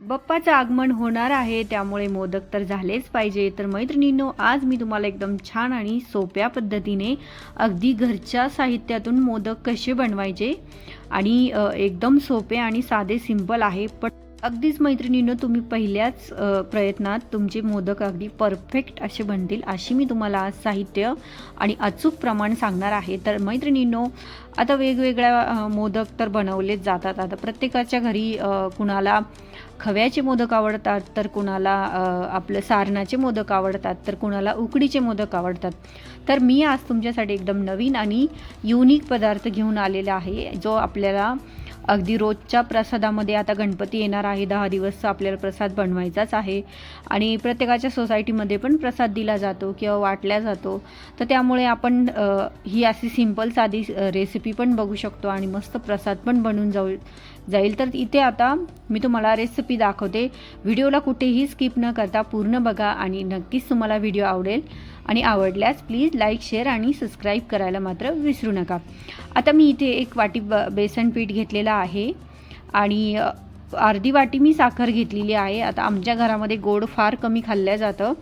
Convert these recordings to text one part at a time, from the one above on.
बप्पाचं आगमन होणार आहे त्यामुळे मोदक तर झालेच पाहिजे. तर मैत्रिणींनो आज मी तुम्हाला एकदम छान आणि सोप्या पद्धतीने अगदी घरच्या साहित्यातून मोदक कसे बनवायचे आणि एकदम सोपे आणि साधे सिंपल आहे. पण अगदीच मैत्रिणींनो तुम्ही पहिल्याच प्रयत्नात तुमचे मोदक अगदी परफेक्ट असे बनतील अशी मी तुम्हाला आज साहित्य आणि अचूक प्रमाण सांगणार आहे. तर मैत्रिणींनो आता वेगवेगळ्या मोदक तर बनवलेच जातात. आता प्रत्येकाच्या घरी कुणाला खव्याचे मोदक आवडतात तर कुणाला आपलं सारणाचे मोदक आवडतात तर कुणाला उकडीचे मोदक आवडतात. तर मी आज तुमच्यासाठी एकदम नवीन आणि युनिक पदार्थ घेऊन आलेला आहे जो आपल्याला अगदी रोजच्या प्रसादामध्ये आता गणपती येणार आहे दहा दिवस आपल्याला प्रसाद बनवायचाच आहे. आणि प्रत्येकाच्या सोसायटीमध्ये पण प्रसाद दिला जातो किंवा वाटला जातो. तर त्यामुळे आपण ही अशी सिंपल साधी रेसिपी पण बघू शकतो आणि मस्त प्रसाद पण बनून जाऊ जाईल. तर इथे आता मी तुम्हाला रेसिपी दाखवते. व्हिडिओला कुठेही स्किप न करता पूर्ण बघा आणि नक्कीच तुम्हाला व्हिडिओ आवडेल आणि आवडल्यास प्लीज लाईक शेअर आणि सबस्क्राईब करायला मात्र विसरू नका. आता मी इथे एक वाटी ब बेसन पीठ घेतलेलं आहे आणि अर्धी वाटी मी साखर घेतलेली आहे. आता आमच्या घरामध्ये गोड फार कमी खाल्लं जातं.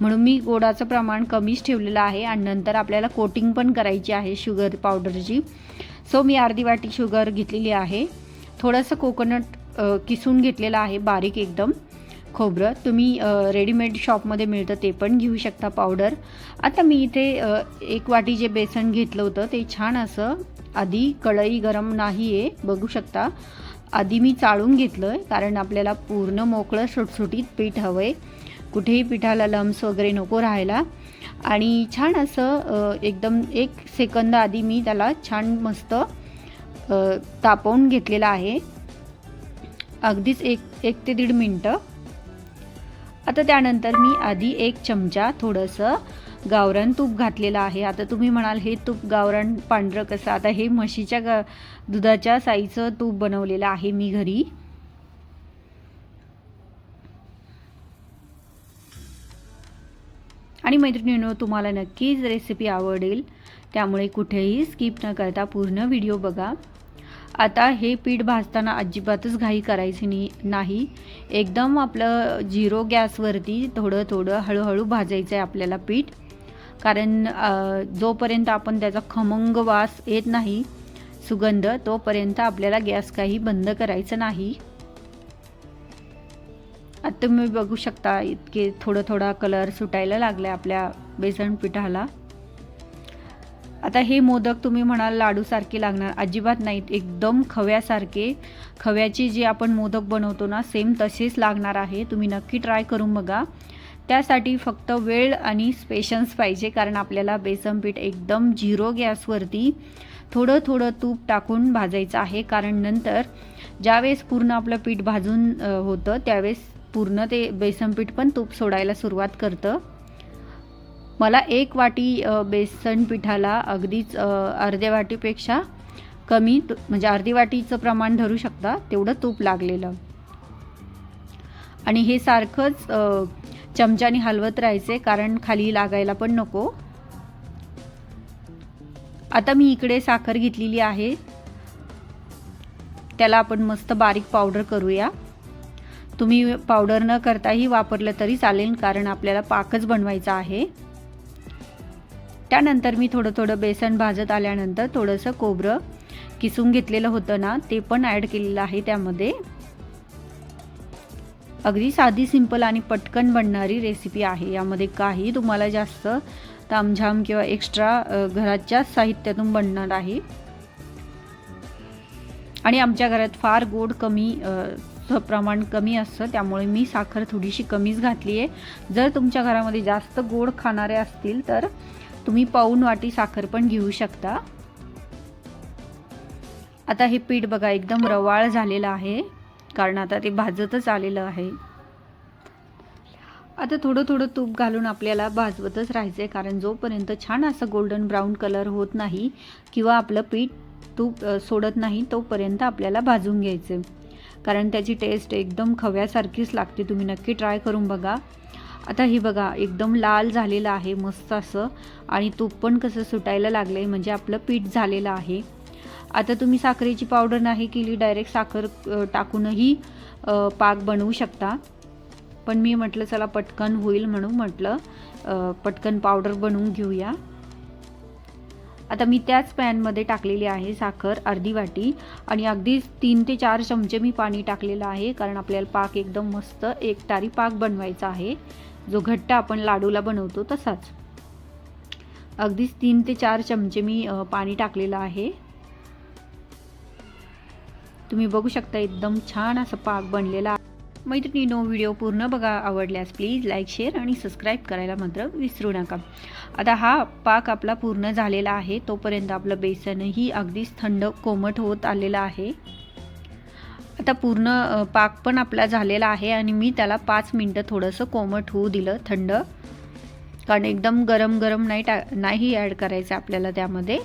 म्हणून मी गोडाचं प्रमाण कमीच ठेवलेलं आहे आणि नंतर आपल्याला कोटिंग पण करायची आहे शुगर पावडरची सो मी अर्धी वाटी शुगर घेतलेली आहे. थोडंसं कोकोनट किसून घेतलेलं आहे बारीक एकदम. खोबरं. तुम्ही रेडीमेड शॉपमध्ये मिळतं ते पण घेऊ शकता पावडर आता मी इथे एक वाटी जे बेसन घेतलं होतं ते छान असं आधी कढई गरम नाही आहे बघू शकता. आधी मी चाळून घेतलं आहे कारण आपल्याला पूर्ण मोकळं सुटसुटीत पीठ हवं आहे कुठेही पिठाला लम्स वगैरे नको राहायला. आणि छान असं एकदम एक सेकंद आधी मी त्याला छान मस्त तापवून घेतलेलं आहे. अगदीच एक एक ते दीड मिनटं. आता त्यानंतर मी आधी एक चमचा थोडंसं गावरान तूप घातलेलं आहे. आता तुम्ही म्हणाल हे तूप गावरान पांढरं कसं? आता हे म्हशीच्या ग दुधाच्या साईचं तूप बनवलेलं आहे मी घरी. आणि मैत्रिणींनो तुम्हाला नक्कीच रेसिपी आवडेल. त्यामुळे कुठेही स्किप न करता पूर्ण व्हिडिओ बघा. आता हे पीठ भाजताना अजिबातच घाई करायची नाही नाही. एकदम आपलं झिरो गॅसवरती थोडं थोडं हळूहळू भाजायचं आहे आपल्याला पीठ. कारण जोपर्यंत आपण त्याचा खमंग वास येत नाही सुगंध तोपर्यंत आपल्याला गॅस काही बंद करायचं नाही. आता तुम्ही बघू शकता इतके थोडं थोडा कलर सुटायला लागला आपल्या बेसन पिठाला. आता हे मोदक तुम्ही म्हणाल लाडूसारखे लागणार. अजिबात नाहीत. एकदम खव्यासारखे. खव्याचे जे आपण मोदक बनवतो ना सेम तसेच लागणार आहे. तुम्ही नक्की ट्राय करून बघा. त्यासाठी फक्त वेळ आणि स्पेशन्स पाहिजे कारण आपल्याला बेसन पीठ एकदम झिरो गॅसवरती थोडं थोडं तूप टाकून भाजायचं आहे. कारण नंतर ज्यावेळेस पूर्ण आपलं पीठ भाजून होतं त्यावेळेस पूर्ण ते बेसन पीठ पण तूप सोडायला सुरुवात करतं. मला एक वाटी बेसन पिठाला अगदीच अर्ध्या वाटीपेक्षा कमी तु- म्हणजे अर्धी वाटीचं प्रमाण धरू शकता तेवढं तूप लागलेलं. आणि हे सारखंच चमच्याने हलवत राहायचे कारण खाली लागायला पण नको. आता मी इकडे साखर घेतलेली आहे. त्याला आपण मस्त बारीक पावडर करूया. तुम्ही पावडर न करताही वापरलं तरी चालेल कारण आपल्याला पाकच बनवायचा आहे. त्यानंतर मी थोडं थोडं बेसन भाजत आल्यानंतर थोडंसं कोबरं किसून घेतलेलं होतं ना ते पण ॲड केलेलं आहे त्यामध्ये. अगदी साधी सिंपल आणि पटकन बनणारी रेसिपी आहे. यामध्ये काही तुम्हाला जास्त तामझाम किंवा एक्स्ट्रा घराच्या साहित्यातून बनणार आहे. आणि आमच्या घरात फार गोड कमी प्रमाण कमी असतं. त्यामुळे मी साखर थोडीशी कमीच घातली आहे जर तुमच्या घरामध्ये जास्त गोड खाणारे असतील तर तुम्ही पाऊन वाटी साखर पण घेऊ शकता. आता हे पीठ बघा एकदम रवाळ झालेलं आहे. कारण आता ते भाजतच आलेलं आहे. आता थोडं थोडं तूप घालून आपल्याला भाजवतच राहायचं आहे कारण जोपर्यंत छान असं गोल्डन ब्राऊन कलर होत नाही किंवा आपलं पीठ तूप सोडत नाही तोपर्यंत आपल्याला भाजून घ्यायचं कारण त्याची टेस्ट एकदम खव्यासारखीच लागते. तुम्ही नक्की ट्राय करून बघा. आता हे बघा एकदम लाल झालेलं आहे मस्त असं. आणि तूप पण कसं सुटायला लागलं आहे म्हणजे आपलं पीठ झालेलं आहे. आता तुम्ही साखरेची पावडर नाही केली डायरेक्ट साखर टाकूनही पाक बनवू शकता. पण मी म्हटलं चला पटकन होईल म्हणून म्हटलं पटकन पावडर बनवून घेऊया. आता मी त्याच पॅनमध्ये टाकलेली आहे साखर अर्धी वाटी. आणि अगदीच तीन ते चार चमचे मी पाणी टाकलेलं आहे कारण आपल्याला पाक एकदम मस्त एकतारी पाक बनवायचा आहे. जो घट्ट आपण लाडूला बनवतो तसाच. अगदीच तीन ते चार चमचे मी पाणी टाकलेलं आहे. तुम्ही बघू शकता एकदम छान असं पाक बनलेला आहे मैत्रिणीनो व्हिडिओ पूर्ण बघा आवडल्यास प्लीज लाईक शेअर आणि सबस्क्राईब करायला मात्र विसरू नका. आता हा पाक आपला पूर्ण झालेला आहे. तोपर्यंत आपलं बेसनही अगदीच थंड कोमट होत आलेलं आहे. आता पूर्ण पाक पण आपला झालेला आहे आणि मी त्याला पाच मिनटं थोडंसं कोमट होऊ दिलं थंड. कारण एकदम गरम गरम नाही टा नाही ॲड करायचं आपल्याला त्यामध्ये.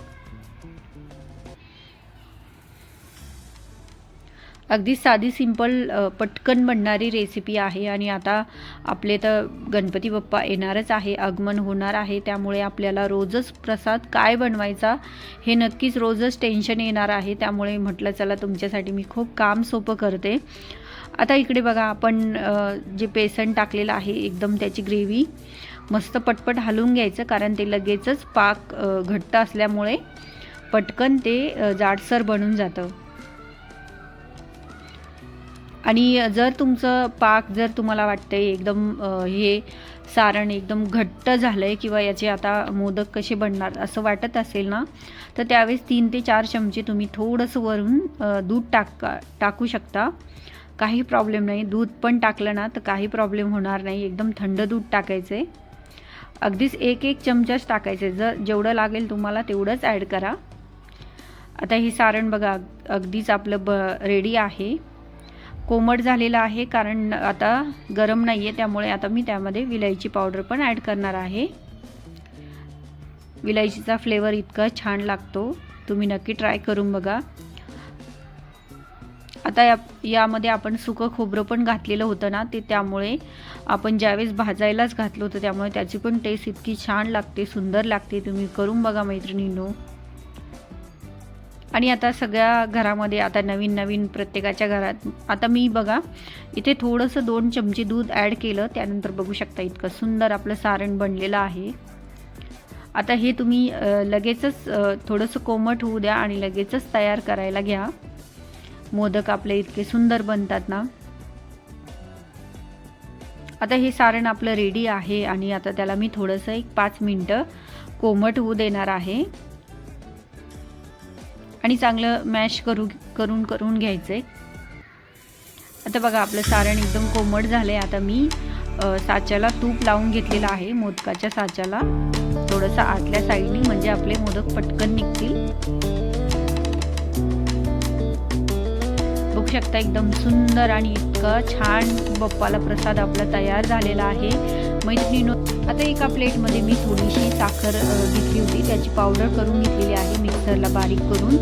अगदी साधी सिंपल पटकन बनणारी रेसिपी आहे आणि आता आपले तर गणपती बाप्पा येणारच आहे आगमन होणार आहे त्यामुळे आपल्याला रोजच प्रसाद काय बनवायचा हे नक्कीच रोजच टेन्शन येणार आहे त्यामुळे म्हटलं चला तुमच्यासाठी मी खूप काम सोपं करते. आता इकडे बघा आपण जे बेसन टाकलेलं आहे एकदम त्याची ग्रेव्ही मस्त पटपट हलवून घ्यायचं कारण ते लगेचच पाक घट्ट असल्यामुळे पटकन ते जाडसर बनून जातं. आणि जर तुमचं पाक जर तुम्हाला वाटतं एकदम हे सारण एकदम घट्ट झालं आहे किंवा याचे आता मोदक कसे बनणार असं वाटत असेल ना तर त्यावेळेस तीन ते चार चमचे तुम्ही थोडंसं वरून दूध टाका टाकू शकता. काही प्रॉब्लेम नाही. दूध पण टाकलं ना तर काही प्रॉब्लेम होणार नाही. एकदम थंड दूध टाकायचं आहे अगदीच एक एक चमचाच टाकायचे जर जेवढं लागेल तुम्हाला तेवढंच ॲड करा. आता हे सारण बघा अगदीच आपलं ब रेडी आहे. कोमट झालेलं आहे कारण आता गरम नाही आहे त्यामुळे आता मी त्यामध्ये विलायची पावडर पण ॲड करणार आहे. विलायचीचा फ्लेवर इतका छान लागतो तुम्ही नक्की ट्राय करून बघा. आता या यामध्ये आपण सुकं खोबरं पण घातलेलं होतं ना ते त्यामुळे आपण ज्यावेळेस भाजायलाच घातलं होतं त्यामुळे त्याची पण टेस्ट इतकी छान लागते सुंदर लागते तुम्ही करून बघा मैत्रिणींनो. आणि आता सगळ्या घरामध्ये आता नवीन नवीन प्रत्येकाच्या घरात आता मी बघा इथे थोडंसं दोन चमचे दूध ॲड केलं त्यानंतर बघू शकता इतकं सुंदर आपलं सारण बनलेलं आहे. आता हे तुम्ही लगेचच थोडंसं कोमट होऊ द्या आणि लगेचच तयार करायला घ्या. मोदक आपले इतके सुंदर बनतात ना. आता हे सारण आपलं रेडी आहे आणि आता त्याला मी थोडंसं एक पाच मिनटं कोमट होऊ देणार आहे. आणि चांगलं मॅश करू करून करून घ्यायचं आहे आता बघा आपलं सारण एकदम कोमट झालं आहे आता मी साच्याला तूप लावून घेतलेलं आहे मोदकाच्या साच्याला. थोडंसं आतल्या साईडनी म्हणजे आपले मोदक पटकन निघतील. बघू शकता एकदम सुंदर आणि इतका छान बप्पाला प्रसाद आपला तयार झालेला आहे. मैत्रिणीनो आता एका प्लेटमध्ये मी थोडीशी साखर घेतली होती. त्याची पावडर करून घेतलेली आहे मिक्सरला बारीक करून.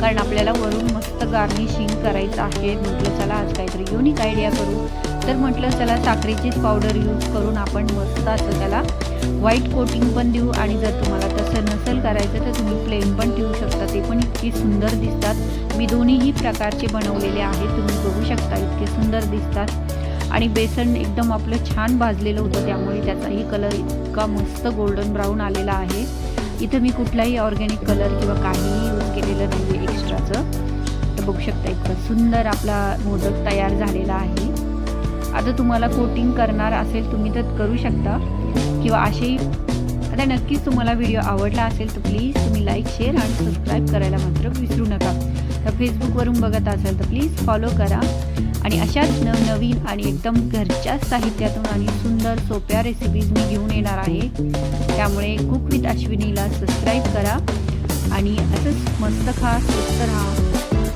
कारण आपल्याला वरून मस्त गार्निशिंग करायचं आहे. म्हटलं चला आज काहीतरी युनिक आयडिया करू. तर म्हटलं चला साखरेचीच पावडर यूज करून आपण मस्त असं त्याला व्हाईट कोटिंग पण देऊ. आणि जर तुम्हाला तसं नसेल करायचं तर तुम्ही प्लेन पण ठेवू शकता. ते पण इतकी सुंदर दिसतात. मी दोन्हीही प्रकारचे बनवलेले आहेत. तुम्ही बघू शकता इतके सुंदर दिसतात. आणि बेसन एकदम आपलं छान भाजलेलं होतं त्यामुळे त्याचाही कलर इतका मस्त गोल्डन ब्राऊन आलेला आहे. इथं मी कुठलाही ऑर्गॅनिक कलर किंवा काहीही यूज केलेलं नाही आहे एक्स्ट्राचं तर बघू शकता इतकं सुंदर आपला मोदक तयार झालेला आहे. आता तुम्हाला कोटिंग करणार असेल तुम्ही तर करू शकता. किंवा असेही आता नक्कीच तुम्हाला व्हिडिओ आवडला असेल तर प्लीज तुम्ही लाईक शेअर आणि सबस्क्राईब करायला मात्र विसरू नका. फेसबुकवरून बघत असाल तर प्लीज फॉलो करा. आणि अशाच नवनवीन आणि एकदम घरच्या साहित्यातून आणि सुंदर सोप्या रेसिपीज मी घेऊन येणार आहे. त्यामुळे कुक विथ अश्विनीला सबस्क्राईब करा. आणि असंच मस्त खा स्वस्त राहा.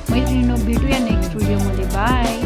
मैत्रिणींनो भेटूया नेक्स्ट व्हिडिओमध्ये बाय